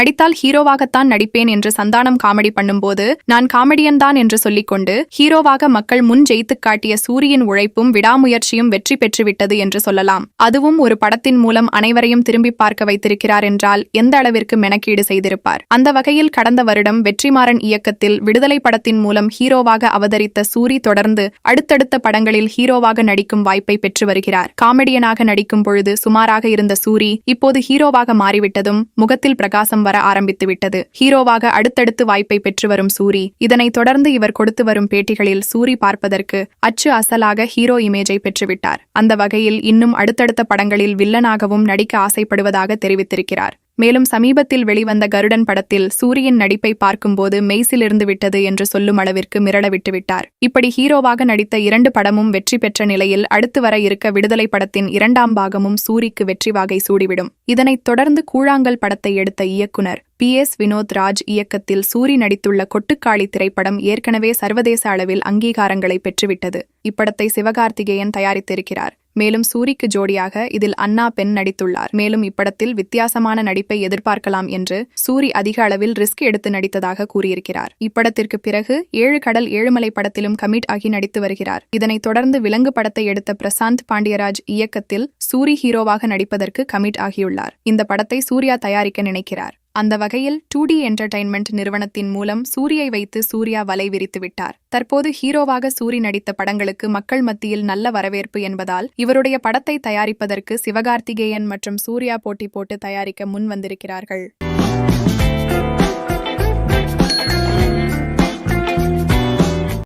நடித்தால் ஹீரோவாகத்தான் நடிப்பேன் என்று சந்தானம் காமெடி பண்ணும்போது நான் காமெடியன் தான் என்று சொல்லிக்கொண்டு ஹீரோவாக மக்கள் முன் ஜெயித்து காட்டிய சூரியின் உழைப்பும் விடாமுயற்சியும் வெற்றி பெற்றுவிட்டது என்று சொல்லலாம். அதுவும் ஒரு படத்தின் மூலம் அனைவரையும் திரும்பி பார்க்க வைத்திருக்கிறார் என்றால் எந்த அளவிற்கு மெனக்கீடு செய்திருப்பார்? அந்த வகையில் கடந்த வருடம் வெற்றிமாறன் இயக்கத்தில் விடுதலை படத்தின் மூலம் ஹீரோவாக அவதரித்த சூரி தொடர்ந்து அடுத்தடுத்த படங்களில் ஹீரோவாக நடிக்கும் வாய்ப்பை பெற்று வருகிறார். காமெடியனாக நடிக்கும் பொழுது சுமாராக இருந்த சூரி இப்போது ஹீரோவாக மாறிவிட்டதும் முகத்தில் பிரகாசம் வர ஆரம்பித்து விட்டது. ஹீரோவாக அடுத்தடுத்து வாய்ப்பை பெற்று வரும் சூரி இதனைத் தொடர்ந்து இவர் கொடுத்து வரும் பேட்டிகளில் சூரி பார்ப்பதற்கு அச்சு அசலாக ஹீரோ இமேஜை பெற்றுவிட்டார் அந்த வகையில் இன்னும் அடுத்தடுத்த படங்களில் வில்லனாகவும் நடிக்க ஆசைப்படுவதாக தெரிவித்திருக்கிறார். மேலும் சமீபத்தில் வெளிவந்த கருடன் படத்தில் சூரியன் நடிப்பை பார்க்கும்போது மெய்சிலிருந்து விட்டது என்று சொல்லும் அளவிற்கு மிரள விட்டுவிட்டார். இப்படி ஹீரோவாக நடித்த இரண்டு படமும் வெற்றி பெற்ற நிலையில் அடுத்து வர இருக்க விடுதலை படத்தின் இரண்டாம் பாகமும் சூரிக்கு வெற்றி வாகை சூடிவிடும். இதனைத் தொடர்ந்து கூழாங்கல் படத்தை எடுத்த இயக்குனர் பி. எஸ். வினோத் ராஜ் இயக்கத்தில் சூரி நடித்துள்ள கொட்டுக்காளி திரைப்படம் ஏற்கனவே சர்வதேச அளவில் அங்கீகாரங்களை பெற்றுவிட்டது. இப்படத்தை சிவகார்த்திகேயன் தயாரித்திருக்கிறார். மேலும் சூரிக்கு ஜோடியாக இதில் அண்ணா பெண் நடித்துள்ளார். மேலும் இப்படத்தில் வித்தியாசமான நடிப்பை எதிர்பார்க்கலாம் என்று சூரி அதிக அளவில் ரிஸ்க் எடுத்து நடித்ததாக கூறியிருக்கிறார். இப்படத்திற்கு பிறகு ஏழு கடல் ஏழுமலை படத்திலும் கமிட் ஆகி நடித்து வருகிறார். இதனைத் தொடர்ந்து விலங்கு படத்தை எடுத்த பிரசாந்த் பாண்டியராஜ் இயக்கத்தில் சூரி ஹீரோவாக நடிப்பதற்கு கமிட் ஆகியுள்ளார். இந்த படத்தை சூர்யா தயாரிக்க நினைக்கிறார். அந்த வகையில் டூ டி என்டர்டைன்மெண்ட் நிறுவனத்தின் மூலம் சூரியை வைத்து சூர்யா வலை விரித்து விட்டார் தற்போது ஹீரோவாக சூரி நடித்த படங்களுக்கு மக்கள் மத்தியில் நல்ல வரவேற்பு என்பதால் இவருடைய படத்தை தயாரிப்பதற்கு சிவகார்த்திகேயன் மற்றும் சூர்யா போட்டி போட்டு தயாரிக்க முன் வந்திருக்கிறார்கள்.